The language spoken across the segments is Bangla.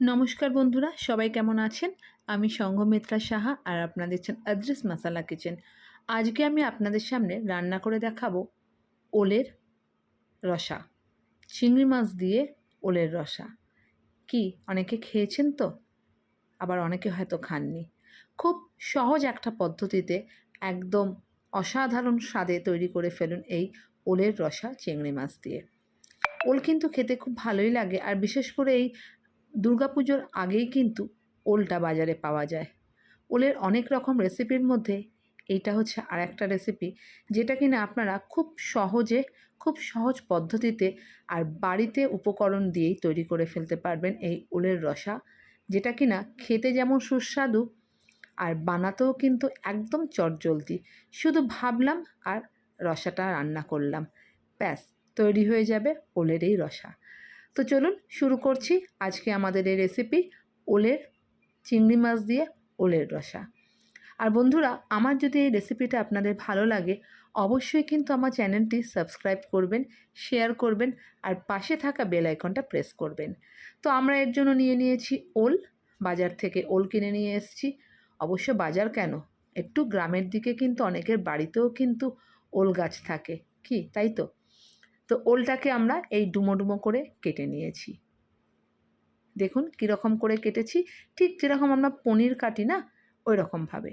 নমস্কার বন্ধুরা, সবাই কেমন আছেন? আমি সংঘমিত্রা সাহা আর আপনারা দেখছেন আদ্রিস মাসালা কিচেন। আজকে আমি আপনাদের সামনে রান্না করে দেখাবো ওলের রসা, চিংড়ি মাছ দিয়ে ওলের রসা। কি, অনেকে খেয়েছেন তো? আবার অনেকে হয়তো খাননি। খুব সহজ একটা পদ্ধতিতে একদম অসাধারণ স্বাদে তৈরি করে ফেলুন এই ওলের রসা চিংড়ি মাছ দিয়ে। ওল কিন্তু খেতে খুব ভালোই লাগে, আর বিশেষ করে এই দুর্গাপুজোর আগেই কিন্তু ওলটা বাজারে পাওয়া যায়। ওলের অনেক রকম রেসিপির মধ্যে এইটা হচ্ছে আর একটা রেসিপি যেটা কিনা আপনারা খুব সহজে, খুব সহজ পদ্ধতিতে আর বাড়িতে উপকরণ দিয়েই তৈরি করে ফেলতে পারবেন এই ওলের রসা। যেটা কিনা খেতে যেমন সুস্বাদু আর বানাতেও কিন্তু একদম চটজলদি। শুধু ভাবলাম আর রসাটা রান্না করলাম। ব্যাস, তৈরি হয়ে যাবে ওলের এই রসা। তো চলুন শুরু করছি আজকে আমাদের এই রেসিপি ওলের চিংড়ি মাছ দিয়ে ওলের রসা। আর বন্ধুরা, আমার যদি এই রেসিপিটা আপনাদের ভালো লাগে, অবশ্যই কিন্তু আমার চ্যানেলটি সাবস্ক্রাইব করবেন শেয়ার করবেন, আর পাশে থাকা বেল আইকনটা প্রেস করবেন। তো আমরা এর জন্য নিয়ে নিয়েছি ওল। বাজার থেকে ওল কিনে নিয়ে এসেছি। অবশ্য বাজার কেন? একটু গ্রামের দিকে কিন্তু অনেকের বাড়িতেও কিন্তু ওল গাছ থাকে। কি, তাই তো? তো ওলটাকে আমরা এই ডুমো ডুমো করে কেটে নিয়েছি। দেখুন কীরকম করে কেটেছি, ঠিক যেরকম আমরা পনির কাটি না ওই রকমভাবে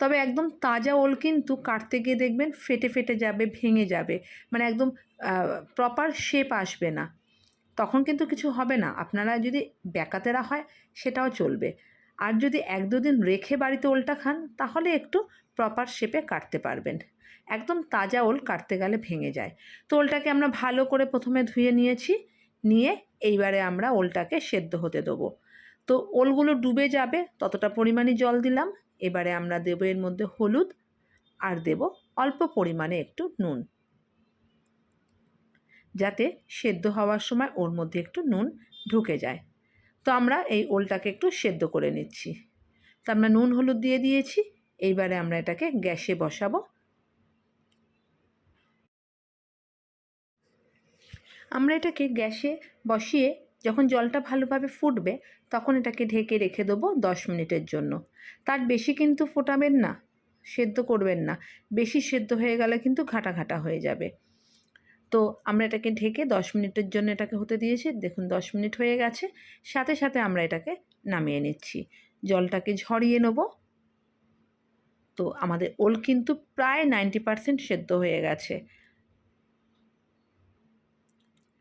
তবে একদম তাজা ওল কিন্তু কাটতে গিয়ে দেখবেন ফেটে ফেটে যাবে, ভেঙে যাবে। মানে একদম প্রপার শেপ আসবে না। তখন কিন্তু কিছু হবে না। আপনারা যদি ব্যাকাতেরা হয়, সেটাও চলবে। আর যদি এক দুদিন রেখে বাড়িতে ওলটা খান, তাহলে একটু প্রপার শেপে কাটতে পারবেন। একদম তাজা ওল কাটতে গেলে ভেঙে যায়। তো ওলটাকে আমরা ভালো করে প্রথমে ধুয়ে নিয়েছি। নিয়ে এইবারে আমরা ওলটাকে সেদ্ধ হতে দেবো। তো ওলগুলো ডুবে যাবে, ততটা পরিমাণে জল দিলাম। এবারে আমরা দেবো এর মধ্যে হলুদ আর দেব অল্প পরিমাণে একটু নুন। যাতে সেদ্ধ হওয়ার সময় ওর মধ্যে একটু নুন ঢুকে যায়। তো আমরা এই ওলটাকে একটু সেদ্ধ করে নিচ্ছি। তো আমরা নুন হলুদ দিয়ে দিয়েছি। এইবারে আমরা এটাকে গ্যাসে বসাবো। আমরা এটাকে গ্যাসে বসিয়ে যখন জলটা ভালোভাবে ফুটবে, তখন এটাকে ঢেকে রেখে দেবো দশ মিনিটের জন্য। তার বেশি কিন্তু ফোটাবেন না, সেদ্ধ করবেন না। বেশি সেদ্ধ হয়ে গেলে কিন্তু ঘাটা ঘাটা হয়ে যাবে। তো আমরা এটাকে ঢেকে দশ মিনিটের জন্য এটাকে হতে দিয়েছি। দেখুন দশ মিনিট হয়ে গেছে। সাথে সাথে আমরা এটাকে নামিয়ে নিচ্ছি। জলটাকে ঝরিয়ে নেব। তো আমাদের ওল কিন্তু প্রায় নাইনটি পারসেন্ট সেদ্ধ হয়ে গেছে।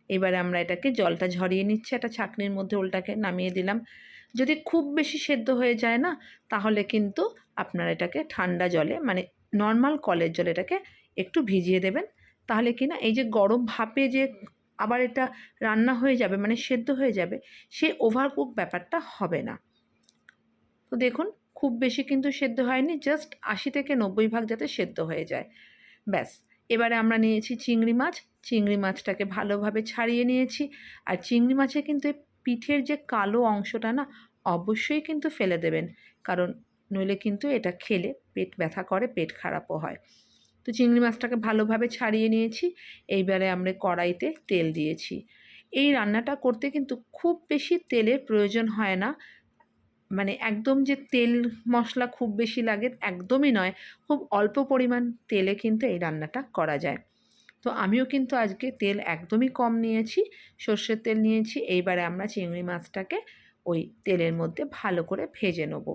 এবারে আমরা এটাকে জলটা ঝরিয়ে নিচ্ছি, একটা ছাঁকনির মধ্যে ওলটাকে নামিয়ে দিলাম। যদি খুব বেশি সেদ্ধ হয়ে যায় না, তাহলে কিন্তু আপনারা এটাকে ঠান্ডা জলে মানে নর্মাল কলের জলে এটাকে একটু ভিজিয়ে দেবেন। তাহলে কি না, এই যে গরম ভাপে যে আবার এটা রান্না হয়ে যাবে মানে সেদ্ধ হয়ে যাবে, সে ওভারকুক ব্যাপারটা হবে না। তো দেখুন, খুব বেশি কিন্তু সেদ্ধ হয়নি জাস্ট আশি থেকে নব্বই ভাগ যাতে সেদ্ধ হয়ে যায়। ব্যাস। এবারে আমরা নিয়েছি চিংড়ি মাছ। চিংড়ি মাছটাকে ভালোভাবে ছাড়িয়ে নিয়েছি। আর চিংড়ি মাছে কিন্তু পিঠের যে কালো অংশটা না, অবশ্যই কিন্তু ফেলে দেবেন। কারণ নইলে কিন্তু এটা খেলে পেট ব্যথা করে, পেট খারাপও হয়। তো চিংড়ি মাছটাকে ভালোভাবে ছাড়িয়ে নিয়েছি। এইবারে আমরা কড়াইতে তেল দিয়েছি। এই রান্নাটা করতে কিন্তু খুব বেশি তেলের প্রয়োজন হয় না। মানে একদম যে তেল মশলা খুব বেশি লাগে একদমই নয়, খুব অল্প পরিমাণ তেলে কিন্তু এই রান্নাটা করা যায়। তো আমিও কিন্তু আজকে তেল একদমই কম নিয়েছি, সর্ষের তেল নিয়েছি, এইবারে আমরা চিংড়ি মাছটাকে ওই তেলের মধ্যে ভালো করে ভেজে নেব।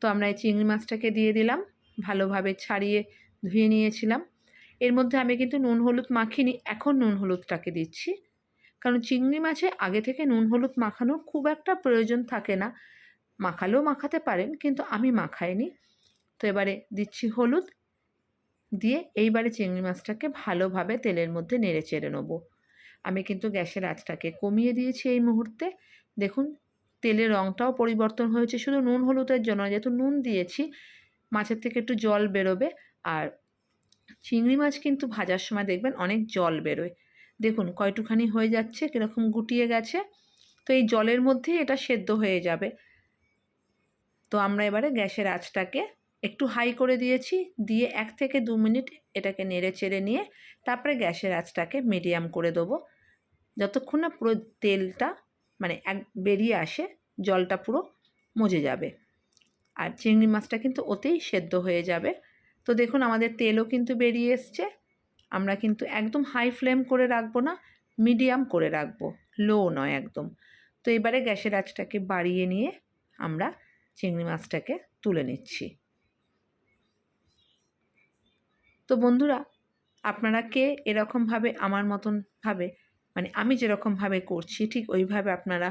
তো আমরা এই চিংড়ি মাছটাকে দিয়ে দিলাম, ভালোভাবে ছাড়িয়ে ধুয়ে নিয়েছিলাম। এর মধ্যে আমি কিন্তু নুন হলুদ মাখিনি, এখন নুন হলুদটাকে দিচ্ছি। কারণ চিংড়ি মাছে আগে থেকে নুন, হলুদ মাখানোর খুব একটা প্রয়োজন থাকে না। মাখালেও মাখাতে পারেন, কিন্তু আমি মাখাইনি। তো এবারে দিচ্ছি হলুদ। দিয়ে এইবারে চিংড়ি মাছটাকে ভালোভাবে তেলের মধ্যে নেড়ে চেড়ে নেব। আমি কিন্তু গ্যাসের আঁচটাকে কমিয়ে দিয়েছি এই মুহূর্তে। দেখুন, তেলের রঙটাও পরিবর্তন হয়েছে। শুধু নুন, হলুদের জন্য যেহেতু নুন দিয়েছি, মাছের থেকে একটু জল বেরোবে। আর চিংড়ি মাছ কিন্তু ভাজার সময় দেখবেন অনেক জল বেরোয়। দেখুন কয়টুখানি হয়ে যাচ্ছে, কীরকম গুটিয়ে গেছে। তো এই জলের মধ্যেই এটা সেদ্ধ হয়ে যাবে। তো আমরা এবারে গ্যাসের আঁচটাকে একটু হাই করে দিয়েছি, দিয়ে এক থেকে দু মিনিট এটাকে নেড়ে চেড়ে নিয়ে তারপরে গ্যাসের আঁচটাকে মিডিয়াম করে দেবো। যতক্ষণ না পুরো তেলটা মানে এক বেরিয়ে আসে, জলটা পুরো মজে যাবে। আর চিংড়ি মাছটা কিন্তু ওতেই সেদ্ধ হয়ে যাবে। তো দেখুন আমাদের তেলও কিন্তু বেরিয়ে এসছে। আমরা কিন্তু একদম হাই ফ্লেম করে রাখব না মিডিয়াম করে রাখব লো নয় একদম। তো এবারে গ্যাসের আঁচটাকে বাড়িয়ে নিয়ে আমরা চিংড়ি মাছটাকে তুলে নিচ্ছি। তো বন্ধুরা, আপনারা কে এরকমভাবে আমার মতন ভাবে মানে আমি যেরকমভাবে করছি, ঠিক ওইভাবে আপনারা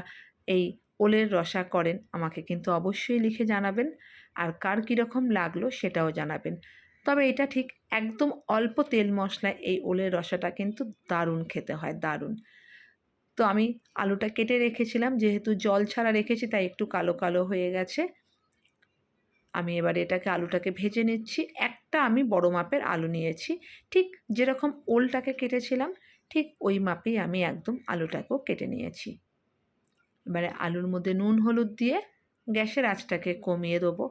এই ওলের রসা করেন, আমাকে কিন্তু অবশ্যই লিখে জানাবেন। আর কার কীরকম লাগল সেটাও জানাবেন। তবে এটা ঠিক একদম অল্প তেল মশলায় এই ওলের রসাটা কিন্তু দারুণ খেতে হয়, দারুণ। তো আমি আলুটা কেটে রেখেছিলাম, যেহেতু জল ছাড়া রেখেছি তাই একটু কালো কালো হয়ে গেছে। আমি এবার এটাকে, আলুটাকে ভেজে নিচ্ছি। একটা আমি বড় মাপের আলু নিয়েছি। ঠিক যেরকম ওলটাকে কেটেছিলাম, ঠিক ওই মাপেই আমি একদম আলুটাকেও কেটে নিয়েছি। এবারে আলুর মধ্যে নুন, হলুদ দিয়ে গ্যাসের আঁচটাকে কমিয়ে দেবো।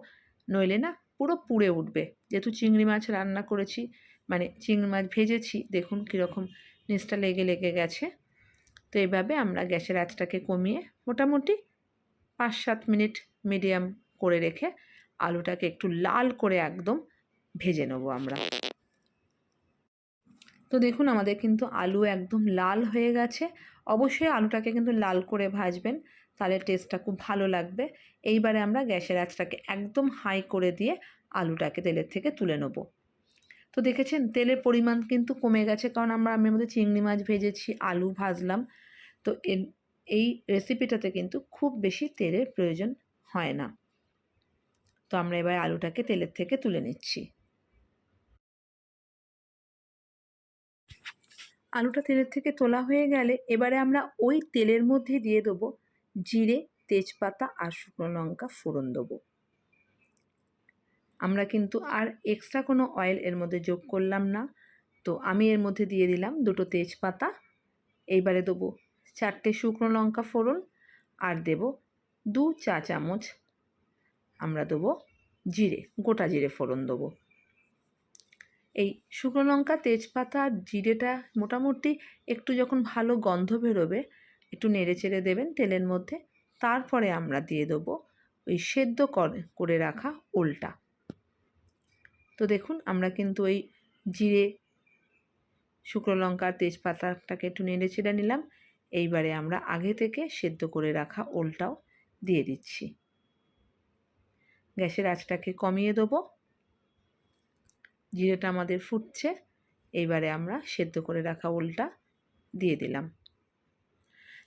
নইলে না পুরো পুড়ে উঠবে। যেহেতু চিংড়ি মাছ রান্না করেছি মানে চিংড়ি মাছ ভেজেছি, দেখুন কীরকম নিচটা লেগে লেগে গেছে। তো এইভাবে আমরা গ্যাসের আঁচটাকে কমিয়ে মোটামুটি পাঁচ সাত মিনিট মিডিয়াম করে রেখে আলুটাকে একটু লাল করে একদম ভেজে নেব আমরা। তো দেখুন আমাদের কিন্তু আলু একদম লাল হয়ে গেছে। অবশ্যই আলুটাকে কিন্তু লাল করে ভাজবেন, তাহলে টেস্টটা খুব ভালো লাগবে। এইবারে আমরা গ্যাসের আঁচটাকে একদম হাই করে দিয়ে আলুটাকে তেলের থেকে তুলে নেব। তো দেখেছেন, তেলের পরিমাণ কিন্তু কমে গেছে কারণ আমরা আমি মধ্যে চিংড়ি মাছ ভেজেছি, আলু ভাজলাম। তো এই রেসিপিটাতে কিন্তু খুব বেশি তেলের প্রয়োজন হয় না। তো আমরা এবার আলুটাকে তেলের থেকে তুলে নিচ্ছি। আলুটা তেলের থেকে তোলা হয়ে গেলে এবারে আমরা ওই তেলের মধ্যে দিয়ে দেবো জিরে, তেজপাতা আর শুকনো লঙ্কা ফোড়ন দেবো। আমরা কিন্তু আর এক্সট্রা কোনো অয়েল এর মধ্যে যোগ করলাম না। তো আমি এর মধ্যে দিয়ে দিলাম দুটো তেজপাতা। এইবারে দেবো চারটে শুকনো লঙ্কা ফোড়ন আর দেব দু চা চামচ। আমরা দেবো জিরে, গোটা জিরে ফোড়ন দেবো। এই শুকনো লঙ্কা, তেজপাতা আর জিরেটা মোটামুটি একটু যখন ভালো গন্ধ বেরোবে, একটু নেড়ে চেড়ে দেবেন তেলের মধ্যে। তারপরে আমরা দিয়ে দেবো ওই সেদ্ধ করে রাখা ওলটা। তো দেখুন, আমরা কিন্তু ওই জিরে, শুকনো লঙ্কা, তেজপাতাটাকে একটু নেড়ে চেড়ে নিলাম। এইবারে আমরা আগে থেকে সেদ্ধ করে রাখা ওলটাও দিয়ে দিচ্ছি। গ্যাসের আঁচটাকে কমিয়ে দেবো। জিরেটা আমাদের ফুটছে। এইবারে আমরা সেদ্ধ করে রাখা ওলটা দিয়ে দিলাম।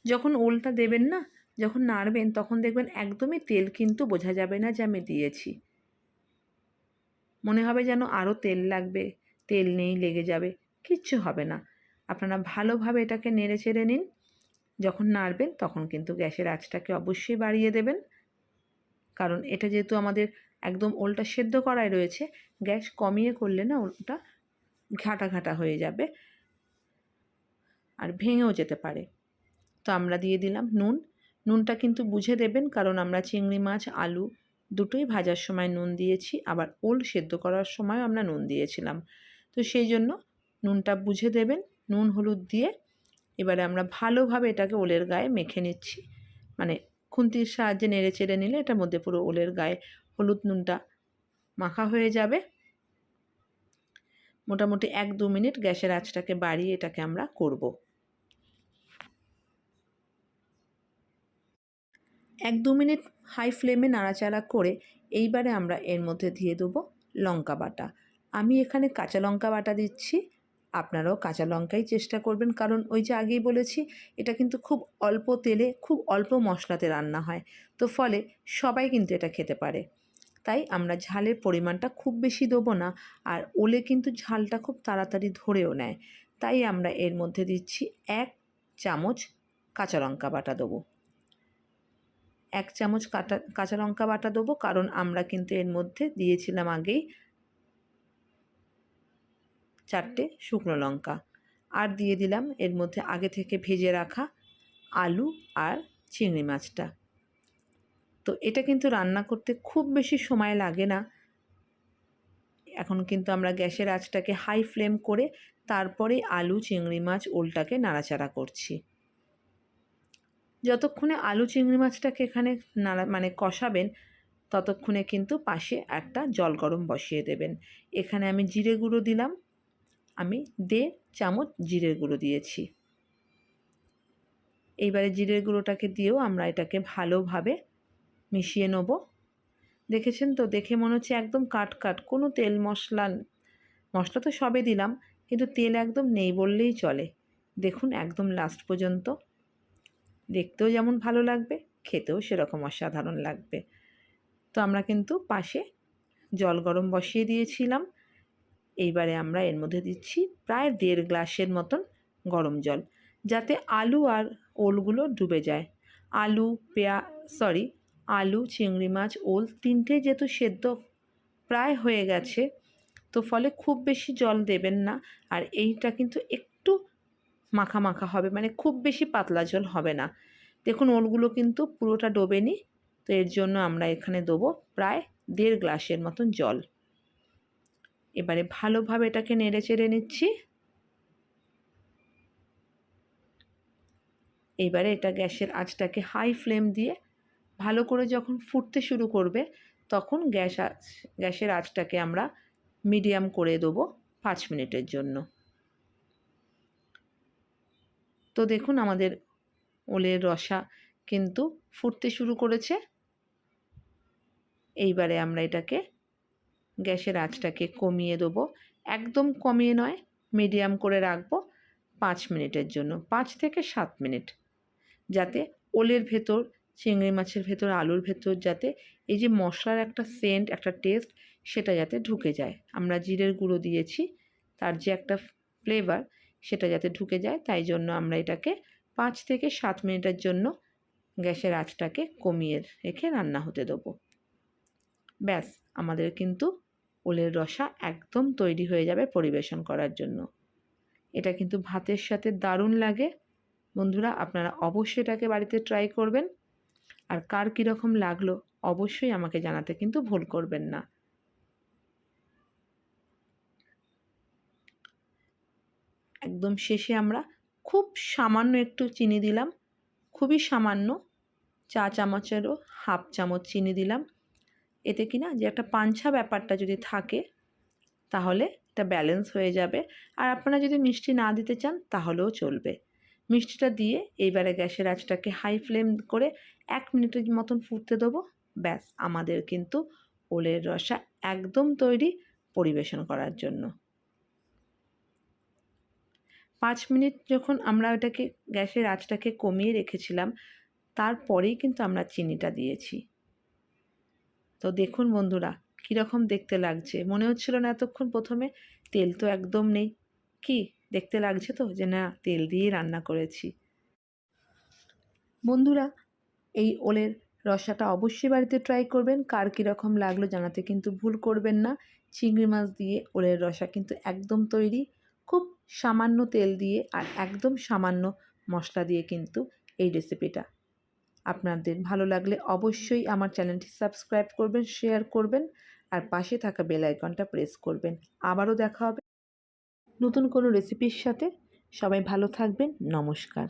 যখন ওলটা দেবেন না, যখন নাড়বেন, তখন দেখবেন একদমই তেল কিন্তু বোঝা যাবে না যে আমি দিয়েছি। মনে হবে যেন আরও তেল লাগবে, তেল নেই, লেগে যাবে, কিচ্ছু হবে না। আপনারা ভালোভাবে এটাকে নেড়ে চেড়ে নিন। যখন নাড়বেন তখন কিন্তু গ্যাসের আঁচটাকে অবশ্যই বাড়িয়ে দেবেন। কারণ এটা যেহেতু আমাদের একদম ওলটা সেদ্ধ করাই রয়েছে, গ্যাস কমিয়ে করলে না ওলটা ঘাটা ঘাটা হয়ে যাবে আর ভেঙেও যেতে পারে। তো আমরা দিয়ে দিলাম নুন। নুনটা কিন্তু বুঝে দেবেন কারণ আমরা চিংড়ি মাছ, আলু দুটোই ভাজার সময় নুন দিয়েছি, আবার ওল সেদ্ধ করার সময় আমরা নুন দিয়েছিলাম। তো সেই জন্য নুনটা বুঝে দেবেন, নুন হলুদ দিয়ে এবারে আমরা ভালোভাবে এটাকে ওলের গায়ে মেখে নিচ্ছি। মানে খুন্তির সাহায্যে নেড়ে চেড়ে নিলে এটার মধ্যে পুরো ওলের গায়ে হলুদ নুনটা মাখা হয়ে যাবে। মোটামুটি এক দু মিনিট গ্যাসের আঁচটাকে বাড়িয়ে এটাকে আমরা করব। এক দু মিনিট হাই ফ্লেমে নাড়াচাড়া করে এইবারে আমরা এর মধ্যে দিয়ে দেবো লঙ্কা বাটা। আমি এখানে কাঁচা লঙ্কা বাটা দিচ্ছি। আপনারাও কাঁচা লঙ্কাই চেষ্টা করবেন, কারণ ওই যে আগেই বলেছি, এটা কিন্তু খুব অল্প তেলে, খুব অল্প মশলাতে রান্না হয়। তো ফলে সবাই কিন্তু এটা খেতে পারে। তাই আমরা ঝালের পরিমাণটা খুব বেশি দেবো না, আর ওলে কিন্তু ঝালটা খুব তাড়াতাড়ি ধরেও নেয়। তাই আমরা এর মধ্যে দিচ্ছি এক চামচ কাঁচা লঙ্কা বাটা দেবো। এক চামচ কাটা, কাঁচা লঙ্কা বাটা দেবো, কারণ আমরা কিন্তু এর মধ্যে দিয়েছিলাম আগেই চারটে শুকনো লঙ্কা। আর দিয়ে দিলাম এর মধ্যে আগে থেকে ভেজে রাখা আলু আর চিংড়ি মাছটা। তো এটা কিন্তু রান্না করতে খুব বেশি সময় লাগে না। এখন কিন্তু আমরা গ্যাসের আঁচটাকে হাই ফ্লেম করে তারপরে আলু, চিংড়ি মাছ, ওলটাকে নাড়াচাড়া করছি। যতক্ষণে আলু চিংড়ি মাছটাকে এখানে নাড়া মানে কষাবেন, ততক্ষণে কিন্তু পাশে একটা জল গরম বসিয়ে দেবেন। এখানে আমি জিরে গুঁড়ো দিলাম। আমি দেড় চামচ জিরে গুঁড়ো দিয়েছি। এইবারে জিরের গুঁড়োটাকে দিয়েও আমরা এটাকে ভালোভাবে মিশিয়ে নেব। দেখেছেন তো? দেখে মনে হচ্ছে একদম কাট কাট। কোনো তেল মশলা মশলা তো সবে দিলাম, কিন্তু তেল একদম নেই বললেই চলে। দেখুন, একদম লাস্ট পর্যন্ত। দেখতেও যেমন ভালো লাগবে, খেতেও সেরকম অসাধারণ লাগবে। তো আমরা কিন্তু পাশে জল গরম বসিয়ে দিয়েছিলাম। এইবারে আমরা এর মধ্যে দিচ্ছি প্রায় দেড় গ্লাসের মতন গরম জল, যাতে আলু আর ওলগুলো ডুবে যায়। আলু, পেঁয়া সরি আলু, চিংড়ি মাছ, ওল তিনটে যেহেতু সেদ্ধ প্রায় হয়ে গেছে, তো ফলে খুব বেশি জল দেবেন না। আর এইটা কিন্তু একটু মাখা মাখা হবে মানে খুব বেশি পাতলা জল হবে না। দেখুন, ওলগুলো কিন্তু পুরোটা ডোবেনি তো এর জন্য আমরা এখানে দেবো প্রায় দেড় গ্লাসের মতন জল। এবারে ভালোভাবে এটাকে নেড়ে চেড়ে নিচ্ছি। এবারে এটা গ্যাসের আঁচটাকে হাই ফ্লেম দিয়ে ভালো করে যখন ফুটতে শুরু করবে, তখন গ্যাস গ্যাসের আঁচটাকে আমরা মিডিয়াম করে দেবো পাঁচ মিনিটের জন্য। তো দেখুন আমাদের ওলের রসা কিন্তু ফুটতে শুরু করেছে। এইবারে আমরা এটাকে গ্যাসের আঁচটাকে কমিয়ে দেবো। একদম কমিয়ে নয়, মিডিয়াম করে রাখব পাঁচ মিনিটের জন্য, পাঁচ থেকে সাত মিনিট। যাতে ওলের ভেতর, চিংড়ি মাছের ভেতর, আলুর ভেতর যাতে এই যে মশলার একটা সেন্ট, একটা টেস্ট, সেটা যাতে ঢুকে যায়। আমরা জিরের গুঁড়ো দিয়েছি, তার যে একটা ফ্লেভার সেটা যাতে ঢুকে যায়, তাই জন্য আমরা এটাকে পাঁচ থেকে সাত মিনিটের জন্য গ্যাসের আঁচটাকে কমিয়ে রেখে রান্না হতে দেবো। ব্যাস, আমাদের কিন্তু ওলের রসা একদম তৈরি হয়ে যাবে পরিবেশন করার জন্য। এটা কিন্তু ভাতের সাথে দারুণ লাগে। বন্ধুরা, আপনারা অবশ্যই এটাকে বাড়িতে ট্রাই করবেন। আর কার কীরকম লাগল, অবশ্যই আমাকে জানাতে কিন্তু ভুল করবেন না। একদম শেষে আমরা খুব সামান্য একটু চিনি দিলাম। খুবই সামান্য চা চামচেরও হাফ চামচ চিনি দিলাম। এতে কি না যে একটা পাঞ্ছা ব্যাপারটা যদি থাকে, তাহলে এটা ব্যালেন্স হয়ে যাবে। আর আপনারা যদি মিষ্টি না দিতে চান, তাহলেও চলবে। মিষ্টিটা দিয়ে এইবারে গ্যাসের আঁচটাকে হাই ফ্লেম করে এক মিনিটের মতন ফুটতে দেবো। ব্যাস, আমাদের কিন্তু ওলের রসা একদম তৈরি পরিবেশন করার জন্য। পাঁচ মিনিট যখন আমরা ওটাকে, গ্যাসের আঁচটাকে কমিয়ে রেখেছিলাম, তারপরেই কিন্তু আমরা চিনিটা দিয়েছি। তো দেখুন বন্ধুরা, কীরকম দেখতে লাগছে। মনে হচ্ছিল না এতক্ষণ প্রথমে তেল তো একদম নেই। কি, দেখতে লাগছে তো যে না, তেল দিয়ে রান্না করেছি। বন্ধুরা, এই ওলের রসাটা অবশ্যই বাড়িতে ট্রাই করবেন। কার কীরকম লাগল জানাতে কিন্তু ভুল করবেন না। চিংড়ি মাছ দিয়ে ওলের রসা কিন্তু একদম তৈরি। খুব সামান্য তেল দিয়ে আর একদম সামান্য মশলা দিয়ে কিন্তু এই রেসিপিটা আপনাদের ভালো লাগলে অবশ্যই আমার চ্যানেলটি সাবস্ক্রাইব করবেন শেয়ার করবেন আর পাশে থাকা বেল আইকনটা প্রেস করবেন। আবারও দেখা হবে নতুন কোনো রেসিপির সাথে। সবাই ভালো থাকবেন। নমস্কার।